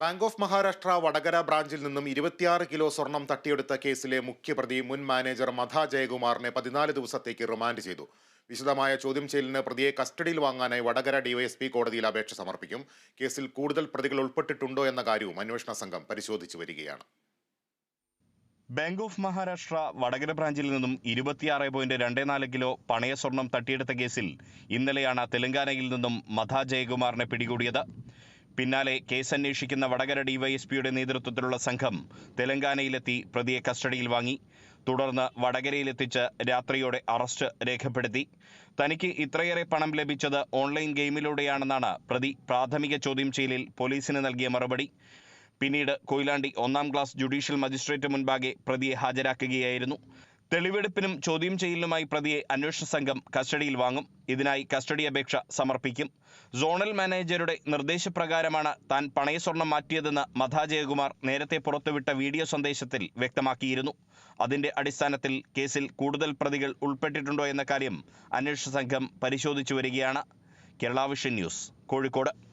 Bank of Maharashtra Vadakara ബ്രാഞ്ചിൽ നിന്നും ഇരുപത്തിയാറ് കിലോ സ്വർണം തട്ടിയെടുത്ത കേസിലെ മുഖ്യപ്രതി മുൻ മാനേജർ മധ ജയകുമാറിനെ പതിനാല് ദിവസത്തേക്ക് റിമാൻഡ് ചെയ്തു. വിശദമായ ചോദ്യം ചെയ്യലിന് പ്രതിയെ കസ്റ്റഡിയിൽ വാങ്ങാനായി വടകര ഡിവൈഎസ്പി കോടതിയിൽ അപേക്ഷ സമർപ്പിക്കും. കേസിൽ കൂടുതൽ പ്രതികൾ ഉൾപ്പെട്ടിട്ടുണ്ടോ എന്ന കാര്യവും അന്വേഷണ സംഘം പരിശോധിച്ചു വരികയാണ്. ബാങ്ക് ഓഫ് മഹാരാഷ്ട്ര വടകര ബ്രാഞ്ചിൽ നിന്നും ഇരുപത്തിയാറ് പോയിന്റ് രണ്ട് നാല് കിലോ പണയ സ്വർണം തട്ടിയെടുത്ത കേസിൽ ഇന്നലെയാണ് തെലങ്കാനയിൽ നിന്നും മധ ജയകുമാറിനെ പിടികൂടിയത്. പിന്നാലെ കേസ് അന്വേഷിക്കുന്ന വടകര ഡിവൈഎസ്പിയുടെ നേതൃത്വത്തിലുള്ള സംഘം തെലങ്കാനയിലെത്തി പ്രതിയെ കസ്റ്റഡിയിൽ വാങ്ങി. തുടർന്ന് വടകരയിലെത്തിച്ച് രാത്രിയോടെ അറസ്റ്റ് രേഖപ്പെടുത്തി. തനിക്ക് ഇത്രയേറെ പണം ലഭിച്ചത് ഓൺലൈൻ ഗെയിമിലൂടെയാണെന്നാണ് പ്രതി പ്രാഥമിക ചോദ്യം ചെയ്യലിൽ പോലീസിന് നൽകിയ മറുപടി. പിന്നീട് കൊയിലാണ്ടി ഒന്നാം ക്ലാസ് ജുഡീഷ്യൽ മജിസ്ട്രേറ്റ് മുൻപാകെ പ്രതിയെ ഹാജരാക്കുകയായിരുന്നു. തെളിവെടുപ്പിനും ചോദ്യം ചെയ്യലിനുമായി പ്രതിയെ അന്വേഷണ സംഘം കസ്റ്റഡിയിൽ വാങ്ങും. ഇതിനായി കസ്റ്റഡി അപേക്ഷ സമർപ്പിക്കും. സോണൽ മാനേജരുടെ നിർദ്ദേശപ്രകാരമാണ് താൻ പണയസ്വർണം മാറ്റിയതെന്ന് മധ ജയകുമാർ നേരത്തെ പുറത്തുവിട്ട വീഡിയോ സന്ദേശത്തിൽ വ്യക്തമാക്കിയിരുന്നു. അതിന്റെ അടിസ്ഥാനത്തിൽ കേസിൽ കൂടുതൽ പ്രതികൾ ഉൾപ്പെട്ടിട്ടുണ്ടോ എന്ന കാര്യം അന്വേഷണ സംഘം പരിശോധിച്ചു വരികയാണ്. കേരളാവിഷൻ ന്യൂസ് കോഴിക്കോട്.